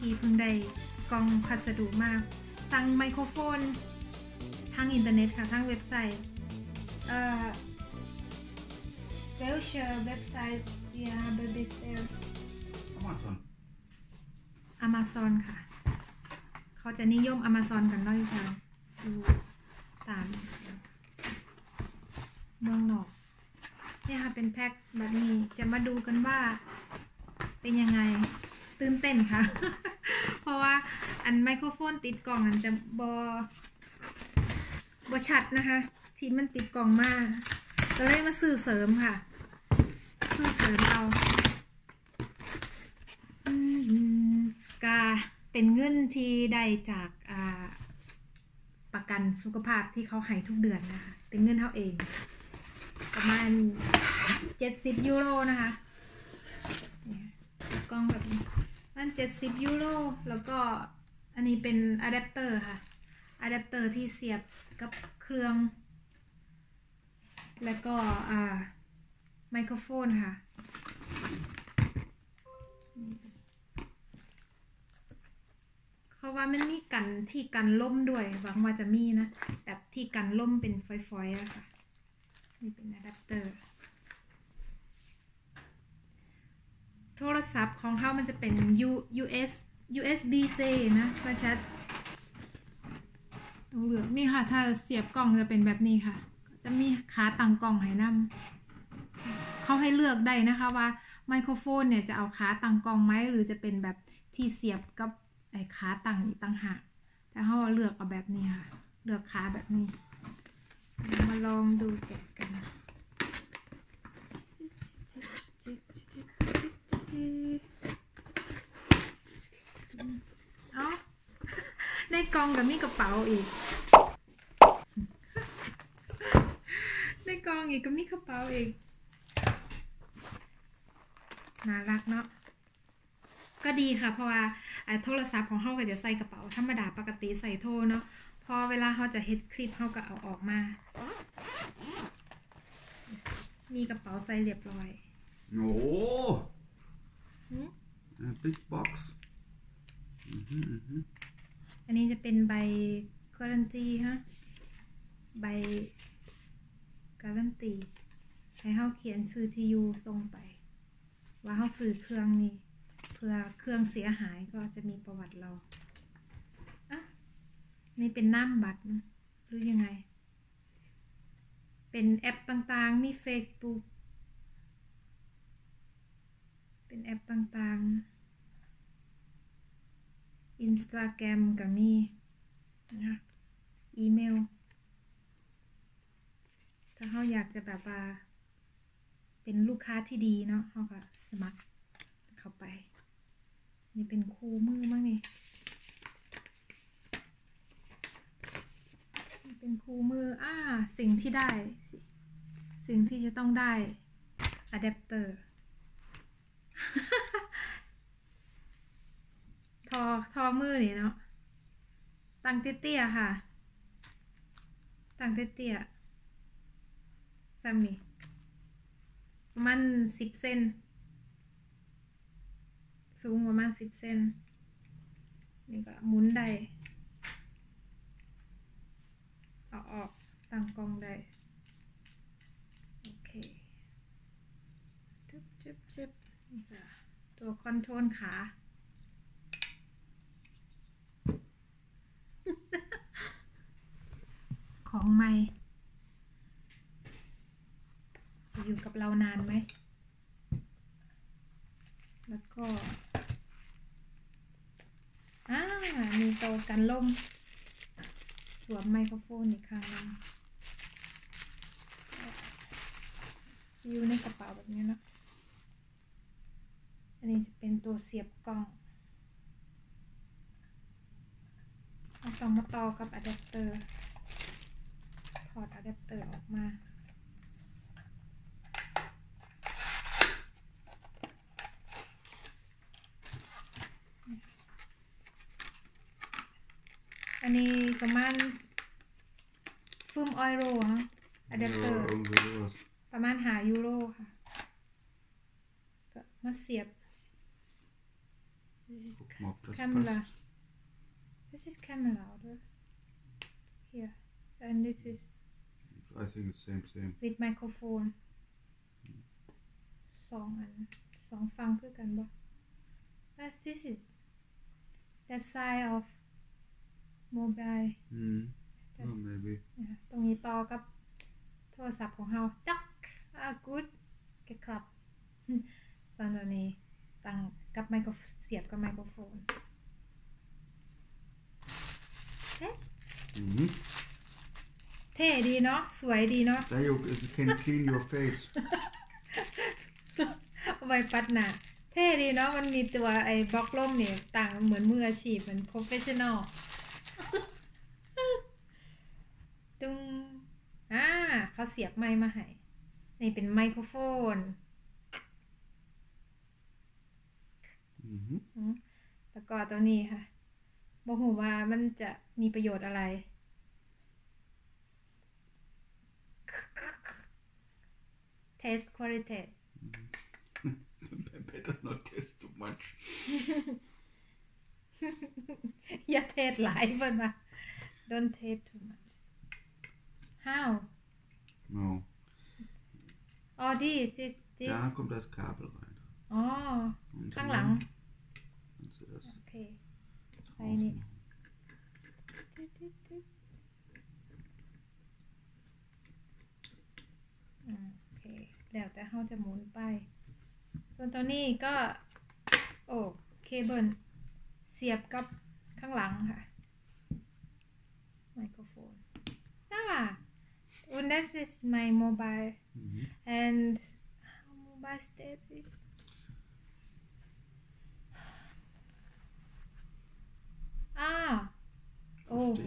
ที่เพิ่งได้กล่องพัสดุมาสั่งไมโครโฟน ทางอินเทอร์เน็ตค่ะ ทางเว็บไซต์เอ่อ welche Website ihr habt bestellt Amazon. Amazon ค่ะ เขาจะนิยม Amazon กันน้อยค่ะดูตามเมืองนอกเนี่ยค่ะ เป็นแพ็คแบบนี้จะมาดูกันว่าเป็นยังไง ตื่นเต้นค่ะเพ ราะว่าอันไมโครโฟนติดกล่องอันจะบอบอชัดนะคะ ที่มันติดกล่องมากก็เลยมาซื้อเสริมค่ะซื้อเสริมเอาอกาเป็นเงินที่ได้จากาประกันสุขภาพที่เขาให้ทุกเดือนนะคะ เป็นเงินเท่าเอง ประมาณเจ็ดสิบยูโรนะคะกล้องแบบนี้ มันเจ็ดสิบยูโรแล้วก็อันนี้เป็นอะแดปเตอร์ค่ะอะแดปเตอร์ที่เสียบกับเครื่อง แล้วก็อ่าไมโครโฟนค่ะเขาว่ามันมีกันที่กันล่มด้วยหวังว่าจะมีนะ แบบที่กันล่มเป็นฟอยๆอะค่ะ นี่เป็นอะแดปเตอร์ โทรศัพท์ของเขามันจะเป็น U US USB C นะประชัดตรงเหลืองนี่ค่ะ ถ้าเสียบกล่องจะเป็นแบบนี้ค่ะ จะมีขาตั้งกล่องให้นำเขาให้เลือกได้นะคะว่าไมโครโฟนเนี่ยจะเอาขาตั้งกล้องไหมหรือจะเป็นแบบที่เสียบกับไอ้ขาตั้งอีกตั้งหากแต่เขาเลือกเอาแบบนี้ค่ะ เลือกขาแบบนี้ มาลองดูแกะกัน เอาในกล่องกับมีกระเป๋าอีก ในกล่องอีกก็มีกระเป๋าอีก น่ารักเนาะก็ดีค่ะเพราะว่าโทรศัพท์ของเขาก็จะใส่กระเป๋าธรรมดาปกติใส่โทรเนาะพอเวลาเขาจะเฮ็ดคลิปเขาก็เอาออกมา มีกระเป๋าใส่เรียบร้อย Oh, หืม a big box. อันนี้จะเป็นใบการันตีฮะ ใบการันตีให้เขาเขียนซื้อที่อยู่ส่งไป ว่าเขาซื้อเครื่องนี้เพื่อเครื่องเสียหายก็จะมีประวัติเราอะนี่เป็นน้ำบัตรหรือยังไง เป็นแอปต่างๆ มี Facebook เป็นแอปต่างๆ Instagram ก็มีนะคะอีเมล ถ้าเขาอยากจะแบบว่า เป็นลูกค้าที่ดีเนาะเขาก็สมัครเข้าไป นี่เป็นคู่มือมั้งนี่นี่เป็นคู่มือ อ่า สิ่งที่ได้สิสิ่งที่จะต้องได้อะแดปเตอร์ ทอทอมือนี่เนาะตังเตี้ยๆค่ะ ตังเตี้ยๆซ้ำนี่ประมาณสิบเซนสูงประมาณสิบเซนนี่ก็หมุนได้เอาออกตั้งกล้องได้โอเคจึ๊บจึ๊บจึ๊บ ตัวคอนโทรลขา ของใหม่จะอยู่กับเรานานไหม แล้วก็ อ่า มีโตวกันลม สวมไมโครโฟนอีกครั้งนึงอยู่ในกระเป๋าแบบนี้นะ นนี้จะเป็นตัวเสียบกล้องเราต้องมาต่อกับอะแดปเตอร์ ถอดอะแดปเตอร์ออกมาอันนี้ประมาณฟูมออยโรฮะอะแดปเตอร์ Ja, underlås. ประมาณหายูโรค่ะ ก็มาเสียบ This is Guck mal, ob das Camera. passt. This is camera, oder? Here. And this is I think it's same, same. with microphone สองอันสองฟังคือกันบ่ Yes, this is the side of mobile Hmm. That's- Oh, maybe. นะคะตรงนี้ต่อกับโทรศัพท์ของเราจักอ่า good เก็ครับ ส่วนตัวนี้ ตั้งกับไมโครเสียบกับไมโครโฟน yes hmm เท่ดีเนาะสวยดีเนาะ There you, you can clean your face. เอาไว้ปัดหน้าเท่ดีเนาะมันมีตัวไอ้บล็อกล่มเนี่ยต่างเหมือนมืออาชีพเหมือน professional ตึงอ่าเขาเสียบไมค์มาให้นี่เป็นไมโครโฟน Mhm. อืม แล้วก็ตัวนี้ค่ะบอกหูว่ามันจะมีประโยชน์อะไร Taste quality Better not taste too much. อย่าเทศหลายเพิ่นว่า don't taste too much how No. อ๋อ this this this Da kommt das Kabel rein. อ๋อ Und ข้างหลัง hier kannst du das โอเค drauf Eine. machen. อืมโอเคแล้วแต่เขาจะหมุนไป ส่วนตัวนี้ก็ โอ้เคเบิลเสียบกับข้างหลังค่ะ ไมโครโฟนอ่า and that is my mobile Mhm. and how mobile state is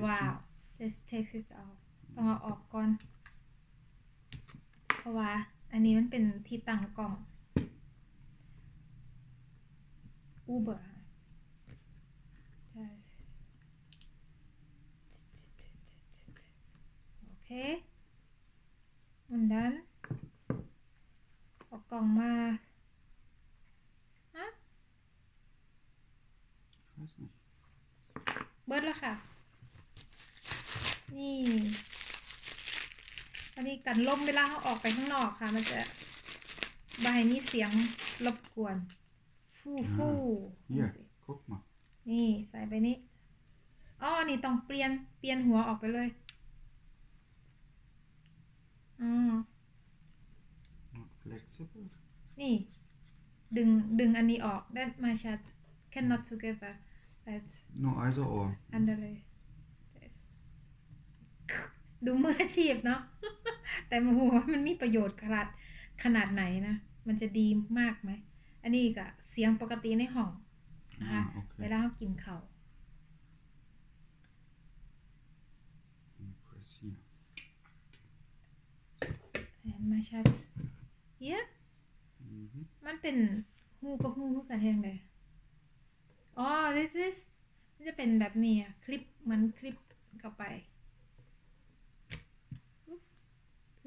oh Verstehst du? wow this takes it out ต้องเอาออกก่อน เพราะว่า อันนี้มันเป็นที่ตั้งกล่อง Uber ค่ะใช่โอเค und dann เออกกล่องมาฮะ Ich weiß nicht. เบิร์ดแล้วค่ะ นี่อันนี้กันลมเวลาเขาออกไปข้างนอกค่ะ มันจะบายมีเสียงรบกวน ฟู่ฟู่ Hier, guck mal. นี่ใส่ไปนี้อ๋อนี่ต้องเปลี่ยน เปลี่ยนหัวออกไปเลยอ๋อ Not flexible. นี่ ดึง ดึงอันนี้ออก that my chat cannot together that No, either or. under this ดูมืออาชีพเนาะแต่มาหัวามันมีประโยชน์ขนาดขนาดไหนนะ มันจะดีมากไหม อันนี้ก็เสียงปกติในห้องนะคะ Ah, okay. เวลาเขากินข้าว And press here. and my chat here Mhm. มันเป็นหูกับหูคือกันแทงเลยอ๋อ this is มันจะเป็นแบบนี้อะคลิปเหมือนคลิปเข้าไป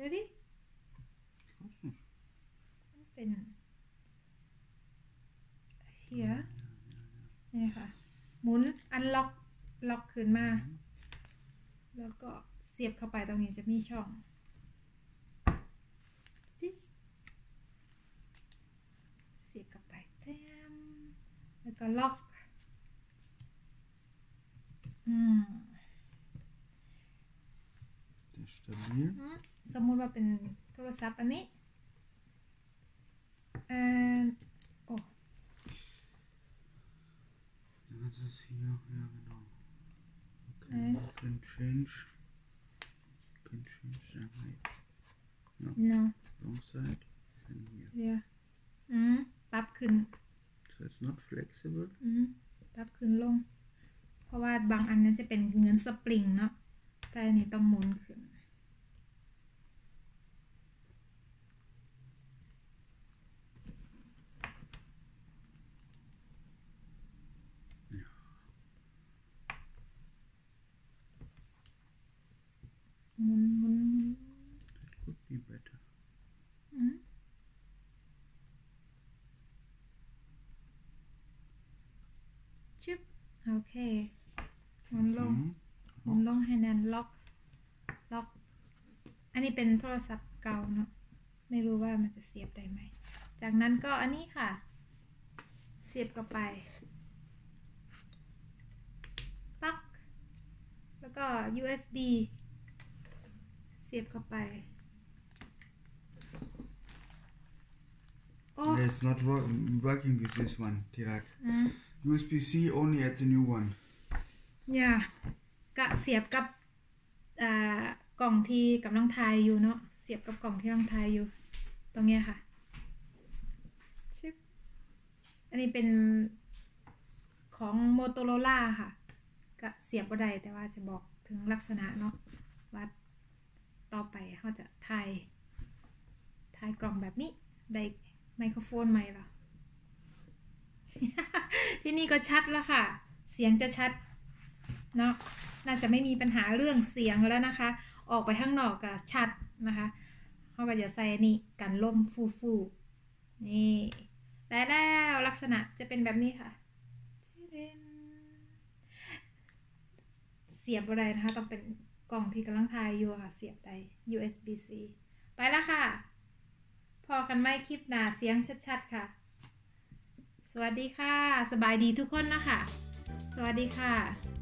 ready Ich weiß nicht. มันเป็น here นี่ค่ะ หมุนอันล็อกล็อกขึ้นมา แล้วก็เสียบเข้าไปตรงนี้จะมีช่อง this เสียบเข้าไปแจมแล้วก็ล็อก อืม Der ist stabil. อืม สมมุติว่าเป็นโทรศัพท์อันนี้อ่าโอ้ Dann ist es hier. Ja, genau. Okay, Äh. you can change. You can change the height. no Wrong side. And here. เดี๋ยวอืมปรับขึ้น So it's not flexible. อืมปรับขึ้นลง เพราะว่าบางอันนั้นจะเป็นเงินสปริงเนาะแต่อันนี้ต้องหมุนขึ้น หมุนหมุนหมุน That could be better. อืม โอเคหมุนลง Mhm. หมุนลงให้แน่นล็อก ล็อก อันนี้เป็นโทรศัพท์เก่าเนาะ ไม่รู้ว่ามันจะเสียบได้ไหม จากนั้นก็อันนี้ค่ะ เสียบเข้าไปปลั๊กแล้วก็ USB เสียบเข้าไป โอ้ It's not wor- working with this one, Tirak. อืม USB-C only adds a new one. อย่ากะเสียบกับอ่ากล่องที่กำลังทายอยู่เนาะเสียบกับกล่องที่กำลังทายอยู่ ตรงเนี้ยค่ะชิปอันนี้เป็นของ Motorola ค่ะกะเสียบบ่ได้แต่ว่าจะบอกถึงลักษณะเนาะว่าต่อไปเขาจะทายทายกล่องแบบนี้ ได้ไมโครโฟนไหมล่ะ ที่นี่ก็ชัดแล้วค่ะ เสียงจะชัดเนาะน่าจะไม่มีปัญหาเรื่องเสียงแล้วนะคะ ออกไปข้างนอกก็ชัดนะคะเขาก็จะใส่นี่กันลมฟูฟูนี่ได้แล้วลักษณะจะเป็นแบบนี้ค่ะ เสียบอะไรนะคะ ต้องเป็นกล่องที่กำลังทายอยู่ค่ะ เสียบได้ USB C ไปแล้วค่ะ พอกันไหมคลิปหนาเสียงชัดๆค่ะ วัสดีค่ะ สบายดีทุกคนนะคะ สวัสดีค่ะ